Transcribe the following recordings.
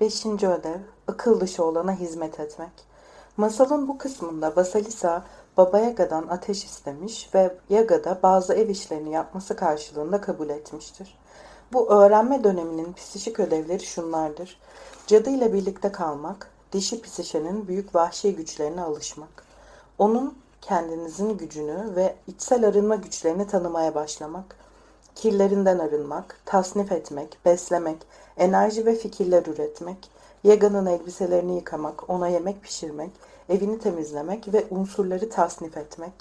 Beşinci ödev, akıl dışı olana hizmet etmek. Masalın bu kısmında Vasalisa Baba Yaga'dan ateş istemiş ve Yaga bazı ev işlerini yapması karşılığında kabul etmiştir. Bu öğrenme döneminin psişik ödevleri şunlardır. Cadı ile birlikte kalmak, dişi psişenin büyük vahşi güçlerine alışmak. Onun kendinizin gücünü ve içsel arınma güçlerini tanımaya başlamak, kirlerinden arınmak, tasnif etmek, beslemek, enerji ve fikirler üretmek, Yaga'nın elbiselerini yıkamak, ona yemek pişirmek, evini temizlemek ve unsurları tasnif etmek.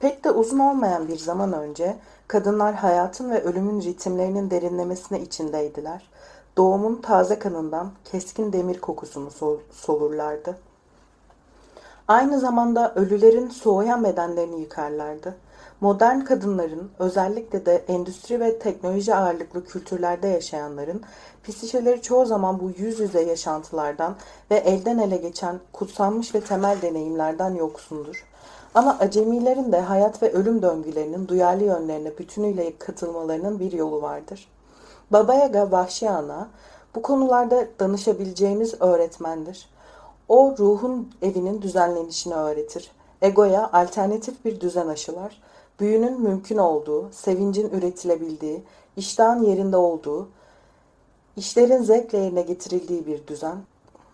Pek de uzun olmayan bir zaman önce kadınlar hayatın ve ölümün ritimlerinin derinlemesine içindeydiler. Doğumun taze kanından keskin demir kokusunu sol- solurlardı. Aynı zamanda ölülerin soğuyan bedenlerini yıkarlardı. Modern kadınların, özellikle de endüstri ve teknoloji ağırlıklı kültürlerde yaşayanların psişeleri çoğu zaman bu yüz yüze yaşantılardan ve elden ele geçen kutsanmış ve temel deneyimlerden yoksundur. Ama acemilerin de hayat ve ölüm döngülerinin duyarlı yönlerine bütünüyle katılmalarının bir yolu vardır. Baba Yaga Vahşi Ana bu konularda danışabileceğimiz öğretmendir. O ruhun evinin düzenlenişini öğretir. Egoya alternatif bir düzen aşılar. Büyünün mümkün olduğu, sevincin üretilebildiği, iştahın yerinde olduğu, işlerin zevkle yerine getirildiği bir düzen.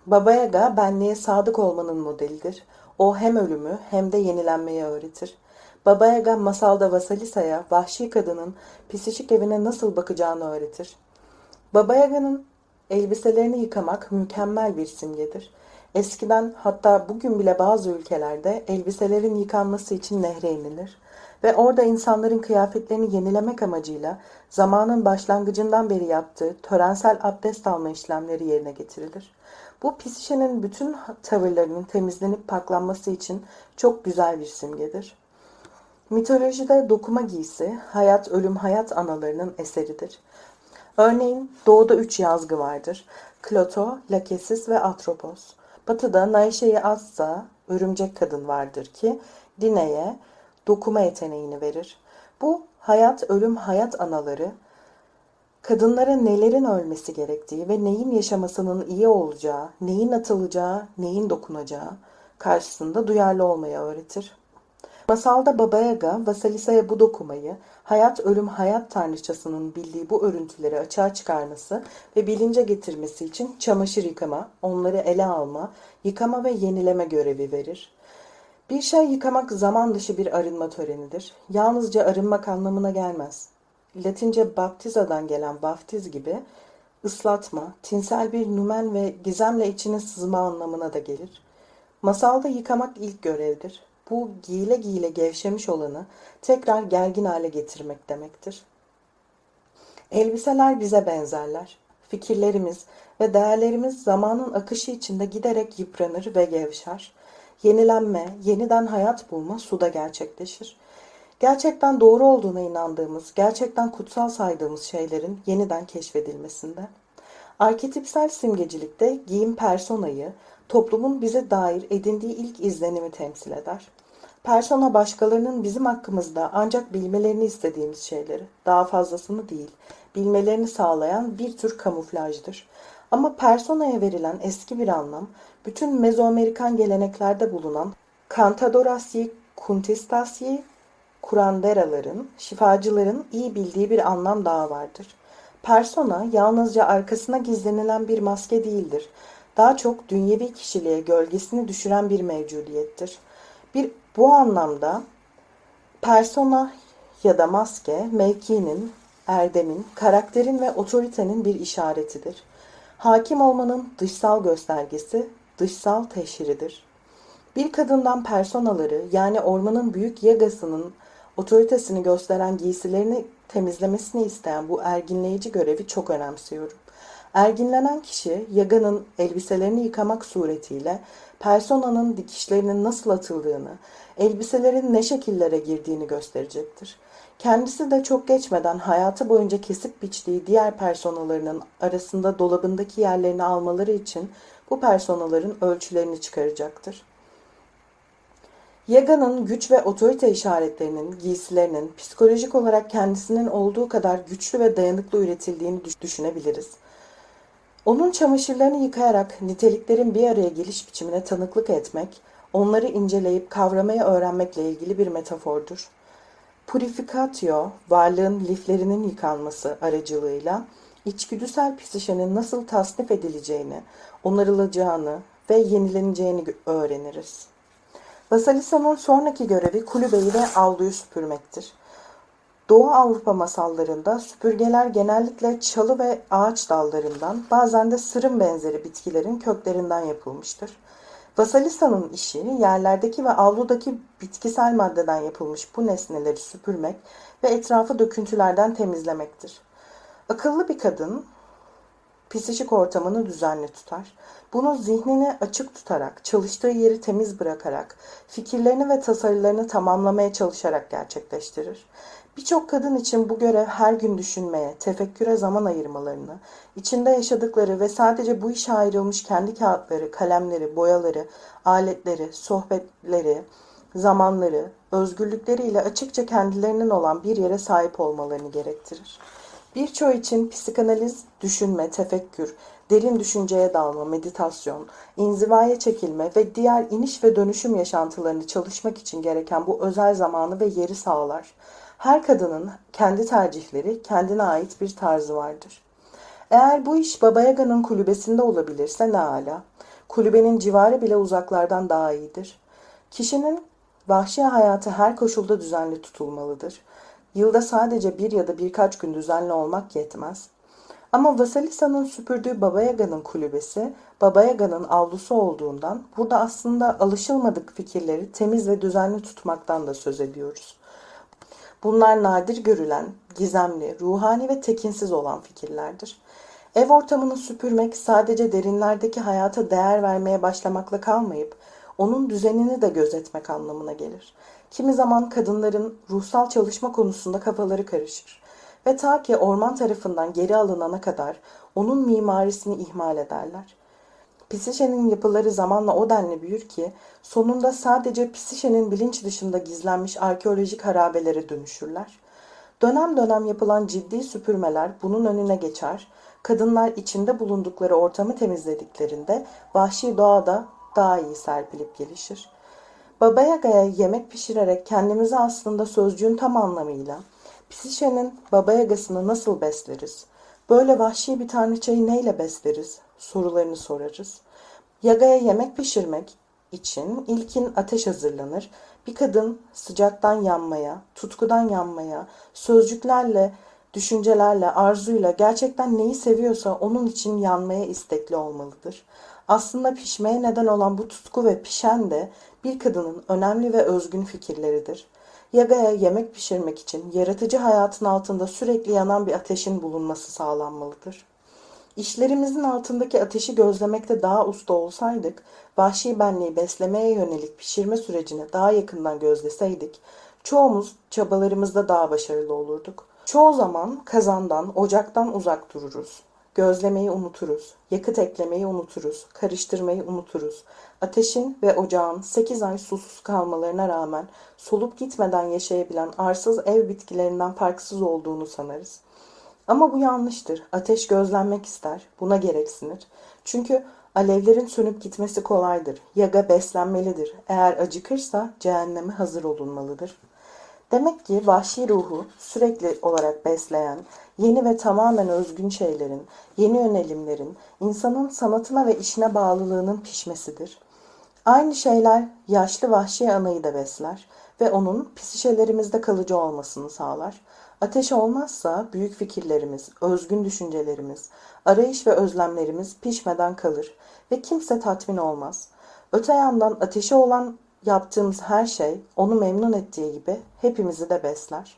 Baba Yaga benliğe sadık olmanın modelidir. O hem ölümü hem de yenilenmeyi öğretir. Baba Yaga masalda Vasalisa'ya vahşi kadının psişik evine nasıl bakacağını öğretir. Baba Yaga'nın elbiselerini yıkamak mükemmel bir simgedir. Eskiden hatta bugün bile bazı ülkelerde elbiselerin yıkanması için nehre inilir ve orada insanların kıyafetlerini yenilemek amacıyla zamanın başlangıcından beri yaptığı törensel abdest alma işlemleri yerine getirilir. Bu psişenin bütün tavırlarının temizlenip paklanması için çok güzel bir simgedir. Mitolojide dokuma giysi, hayat ölüm hayat analarının eseridir. Örneğin doğuda üç yazgı vardır. Kloto, Lakesis ve Atropos. Batıda Naişe-i Azza, örümcek kadın vardır ki Dine'ye dokuma yeteneğini verir. Bu hayat ölüm hayat anaları kadınlara nelerin ölmesi gerektiği ve neyin yaşamasının iyi olacağı, neyin atılacağı, neyin dokunacağı karşısında duyarlı olmayı öğretir. Masalda Baba Yaga, Vasalisa'ya bu dokumayı, hayat ölüm hayat tanrıçasının bildiği bu örüntüleri açığa çıkarması ve bilince getirmesi için çamaşır yıkama, onları ele alma, yıkama ve yenileme görevi verir. Bir şey yıkamak zaman dışı bir arınma törenidir. Yalnızca arınmak anlamına gelmez. Latince baptizadan gelen vaftiz gibi ıslatma, tinsel bir numen ve gizemle içine sızma anlamına da gelir. Masalda yıkamak ilk görevdir. Bu giyile giyile gevşemiş olanı tekrar gergin hale getirmek demektir. Elbiseler bize benzerler. Fikirlerimiz ve değerlerimiz zamanın akışı içinde giderek yıpranır ve gevşer. Yenilenme, yeniden hayat bulma suda gerçekleşir. Gerçekten doğru olduğuna inandığımız, gerçekten kutsal saydığımız şeylerin yeniden keşfedilmesinde. Arketipsel simgecilikte giyim personayı, toplumun bize dair edindiği ilk izlenimi temsil eder. Persona başkalarının bizim hakkımızda ancak bilmelerini istediğimiz şeyleri, daha fazlasını değil, bilmelerini sağlayan bir tür kamuflajdır. Ama personaya verilen eski bir anlam, bütün Mezoamerikan geleneklerde bulunan Cantadorasyi, Kuntistasyi, kuranderaların, şifacıların iyi bildiği bir anlam daha vardır. Persona yalnızca arkasına gizlenilen bir maske değildir. Daha çok dünyevi kişiliğe gölgesini düşüren bir mevcudiyettir. Bir bu anlamda persona ya da maske mevkinin, erdemin, karakterin ve otoritenin bir işaretidir. Hakim olmanın dışsal göstergesi, dışsal teşhiridir. Bir kadından personaları yani ormanın büyük yagasının otoritesini gösteren giysilerini temizlemesini isteyen bu erginleyici görevi çok önemsiyorum. Erginlenen kişi yaganın elbiselerini yıkamak suretiyle personanın dikişlerinin nasıl atıldığını, elbiselerin ne şekillere girdiğini gösterecektir. Kendisi de çok geçmeden hayatı boyunca kesip biçtiği diğer personalarının arasında dolabındaki yerlerini almaları için bu personaların ölçülerini çıkaracaktır. Yaga'nın güç ve otorite işaretlerinin, giysilerinin psikolojik olarak kendisinin olduğu kadar güçlü ve dayanıklı üretildiğini düşünebiliriz. Onun çamaşırlarını yıkayarak niteliklerin bir araya geliş biçimine tanıklık etmek, onları inceleyip kavramayı öğrenmekle ilgili bir metafordur. Purificatio, varlığın liflerinin yıkanması aracılığıyla içgüdüsel psişenin nasıl tasnif edileceğini, onarılacağını ve yenileneceğini öğreniriz. Basalisa'nın sonraki görevi kulübeyi ve avluyu süpürmektir. Doğu Avrupa masallarında süpürgeler genellikle çalı ve ağaç dallarından, bazen de sırım benzeri bitkilerin köklerinden yapılmıştır. Vasalisa'nın işi yerlerdeki ve avludaki bitkisel maddeden yapılmış bu nesneleri süpürmek ve etrafı döküntülerden temizlemektir. Akıllı bir kadın psişik ortamını düzenli tutar. Bunu zihnini açık tutarak, çalıştığı yeri temiz bırakarak, fikirlerini ve tasarılarını tamamlamaya çalışarak gerçekleştirir. Birçok kadın için bu görev her gün düşünmeye, tefekküre zaman ayırmalarını, içinde yaşadıkları ve sadece bu işe ayrılmış kendi kağıtları, kalemleri, boyaları, aletleri, sohbetleri, zamanları, özgürlükleriyle açıkça kendilerinin olan bir yere sahip olmalarını gerektirir. Birçoğu için psikanaliz, düşünme, tefekkür, derin düşünceye dalma, meditasyon, inzivaya çekilme ve diğer iniş ve dönüşüm yaşantılarını çalışmak için gereken bu özel zamanı ve yeri sağlar. Her kadının kendi tercihleri, kendine ait bir tarzı vardır. Eğer bu iş Baba Yaga'nın kulübesinde olabilirse ne ala. Kulübenin civarı bile uzaklardan daha iyidir. Kişinin vahşi hayatı her koşulda düzenli tutulmalıdır. Yılda sadece bir ya da birkaç gün düzenli olmak yetmez. Ama Vasalisa'nın süpürdüğü Baba Yaga'nın kulübesi, Baba Yaga'nın avlusu olduğundan burada aslında alışılmadık fikirleri temiz ve düzenli tutmaktan da söz ediyoruz. Bunlar nadir görülen, gizemli, ruhani ve tekinsiz olan fikirlerdir. Ev ortamını süpürmek sadece derinlerdeki hayata değer vermeye başlamakla kalmayıp onun düzenini de gözetmek anlamına gelir. Kimi zaman kadınların ruhsal çalışma konusunda kafaları karışır ve ta ki orman tarafından geri alınana kadar onun mimarisini ihmal ederler. Psişenin yapıları zamanla o denli büyür ki sonunda sadece psişenin bilinç dışında gizlenmiş arkeolojik harabelere dönüşürler. Dönem dönem yapılan ciddi süpürmeler bunun önüne geçer. Kadınlar içinde bulundukları ortamı temizlediklerinde vahşi doğada daha iyi serpilip gelişir. Baba Yaga'ya yemek pişirerek kendimizi aslında sözcüğün tam anlamıyla Psişe'nin Baba Yaga'sını nasıl besleriz? Böyle vahşi bir tanrıçayı neyle besleriz? Sorularını sorarız. Yaga'ya yemek pişirmek için ilkin ateş hazırlanır. Bir kadın sıcaktan yanmaya, tutkudan yanmaya, sözcüklerle, düşüncelerle, arzuyla gerçekten neyi seviyorsa onun için yanmaya istekli olmalıdır. Aslında pişmeye neden olan bu tutku ve pişen de bir kadının önemli ve özgün fikirleridir. Yaga'ya yemek pişirmek için yaratıcı hayatın altında sürekli yanan bir ateşin bulunması sağlanmalıdır. İşlerimizin altındaki ateşi gözlemekte daha usta olsaydık, vahşi benliği beslemeye yönelik pişirme sürecini daha yakından gözleseydik, çoğumuz çabalarımızda daha başarılı olurduk. Çoğu zaman kazandan, ocaktan uzak dururuz. Gözlemeyi unuturuz, yakıt eklemeyi unuturuz, karıştırmayı unuturuz. Ateşin ve ocağın 8 ay susuz kalmalarına rağmen solup gitmeden yaşayabilen arsız ev bitkilerinden farksız olduğunu sanarız. Ama bu yanlıştır. Ateş gözlenmek ister. Buna gereksinir. Çünkü alevlerin sönüp gitmesi kolaydır. Yaga beslenmelidir. Eğer acıkırsa cehenneme hazır olunmalıdır. Demek ki vahşi ruhu sürekli olarak besleyen, yeni ve tamamen özgün şeylerin, yeni yönelimlerin, insanın sanatına ve işine bağlılığının pişmesidir. Aynı şeyler yaşlı vahşi anayı da besler ve onun psişelerimizde kalıcı olmasını sağlar. Ateş olmazsa büyük fikirlerimiz, özgün düşüncelerimiz, arayış ve özlemlerimiz pişmeden kalır ve kimse tatmin olmaz. Öte yandan ateşi olan yaptığımız her şey onu memnun ettiği gibi hepimizi de besler.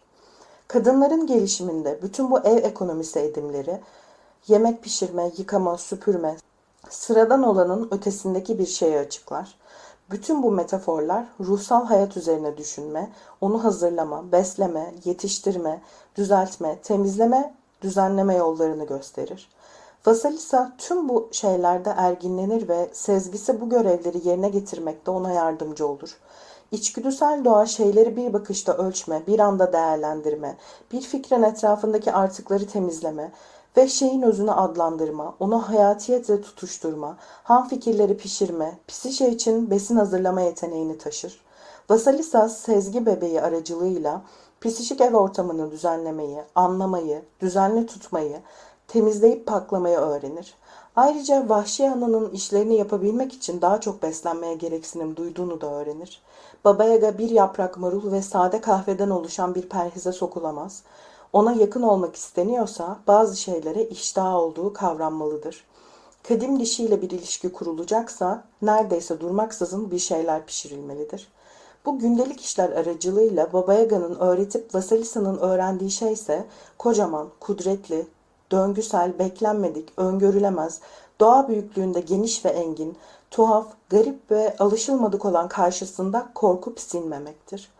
Kadınların gelişiminde bütün bu ev ekonomisi edimleri, yemek pişirme, yıkama, süpürme, sıradan olanın ötesindeki bir şeyi açıklar. Bütün bu metaforlar ruhsal hayat üzerine düşünme, onu hazırlama, besleme, yetiştirme, düzeltme, temizleme, düzenleme yollarını gösterir. Vasalisa tüm bu şeylerde erginlenir ve sezgisi bu görevleri yerine getirmekte ona yardımcı olur. İçgüdüsel doğa şeyleri bir bakışta ölçme, bir anda değerlendirme, bir fikrin etrafındaki artıkları temizleme ve şeyin özünü adlandırma, onu hayatiyetle tutuşturma, ham fikirleri pişirme, psişe için besin hazırlama yeteneğini taşır. Vasalisa sezgi bebeği aracılığıyla psişik ev ortamını düzenlemeyi, anlamayı, düzenli tutmayı, temizleyip paklamayı öğrenir. Ayrıca vahşi ananın işlerini yapabilmek için daha çok beslenmeye gereksinim duyduğunu da öğrenir. Baba Yaga bir yaprak marul ve sade kahveden oluşan bir perhize sokulamaz. Ona yakın olmak isteniyorsa bazı şeylere iştah olduğu kavranmalıdır. Kadim dişiyle bir ilişki kurulacaksa neredeyse durmaksızın bir şeyler pişirilmelidir. Bu gündelik işler aracılığıyla Baba Yaga'nın öğretip Vasalisa'nın öğrendiği şey ise kocaman, kudretli, döngüsel, beklenmedik, öngörülemez, doğa büyüklüğünde geniş ve engin, tuhaf, garip ve alışılmadık olan karşısında korkup sinmemektir.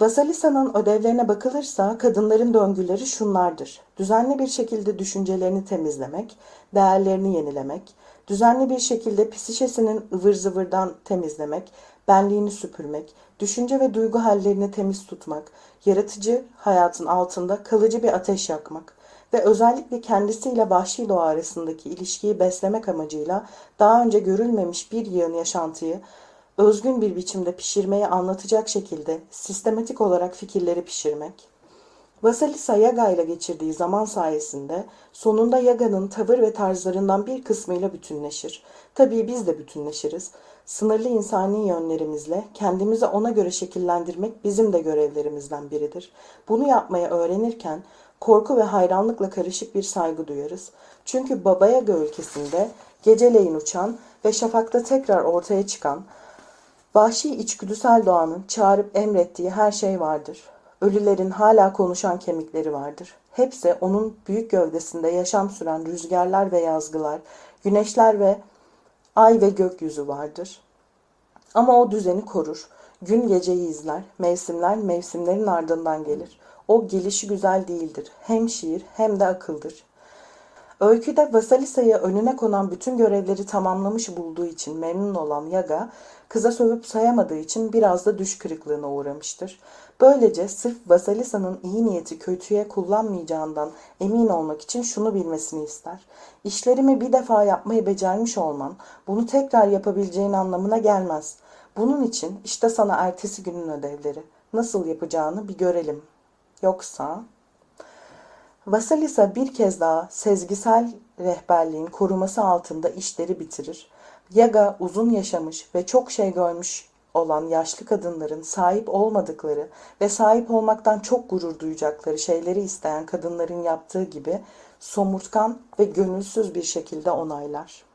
Vasalisa'nın ödevlerine bakılırsa kadınların döngüleri şunlardır. Düzenli bir şekilde düşüncelerini temizlemek, değerlerini yenilemek, düzenli bir şekilde psişesinin ıvır zıvırdan temizlemek, benliğini süpürmek, düşünce ve duygu hallerini temiz tutmak, yaratıcı hayatın altında kalıcı bir ateş yakmak ve özellikle kendisiyle vahşi doğa arasındaki ilişkiyi beslemek amacıyla daha önce görülmemiş bir yığın yaşantıyı özgün bir biçimde pişirmeyi anlatacak şekilde sistematik olarak fikirleri pişirmek. Vasilisa Yaga ile geçirdiği zaman sayesinde sonunda Yaga'nın tavır ve tarzlarından bir kısmıyla bütünleşir. Tabii biz de bütünleşiriz. Sınırlı insani yönlerimizle kendimizi ona göre şekillendirmek bizim de görevlerimizden biridir. Bunu yapmaya öğrenirken korku ve hayranlıkla karışık bir saygı duyarız. Çünkü Baba Yaga ülkesinde geceleyin uçan ve şafakta tekrar ortaya çıkan Vahşi içgüdüsel doğanın çağırıp emrettiği her şey vardır. Ölülerin hala konuşan kemikleri vardır. Hepsi onun büyük gövdesinde yaşam süren rüzgarlar ve yazgılar, güneşler ve ay ve gökyüzü vardır. Ama o düzeni korur. Gün geceyi izler. Mevsimler mevsimlerin ardından gelir. O gelişi güzel değildir. Hem şiir hem de akıldır. Öyküde Vasalisa'ya önüne konan bütün görevleri tamamlamış bulduğu için memnun olan Yaga, kıza sövüp sayamadığı için biraz da düş kırıklığına uğramıştır. Böylece sırf Vasalisa'nın iyi niyeti kötüye kullanmayacağından emin olmak için şunu bilmesini ister. İşlerimi bir defa yapmayı becermiş olman, bunu tekrar yapabileceğin anlamına gelmez. Bunun için işte sana ertesi günün ödevleri. Nasıl yapacağını bir görelim. Yoksa... Vasilisa bir kez daha sezgisel rehberliğin koruması altında işleri bitirir. Yaga uzun yaşamış ve çok şey görmüş olan yaşlı kadınların sahip olmadıkları ve sahip olmaktan çok gurur duyacakları şeyleri isteyen kadınların yaptığı gibi somurtkan ve gönülsüz bir şekilde onaylar.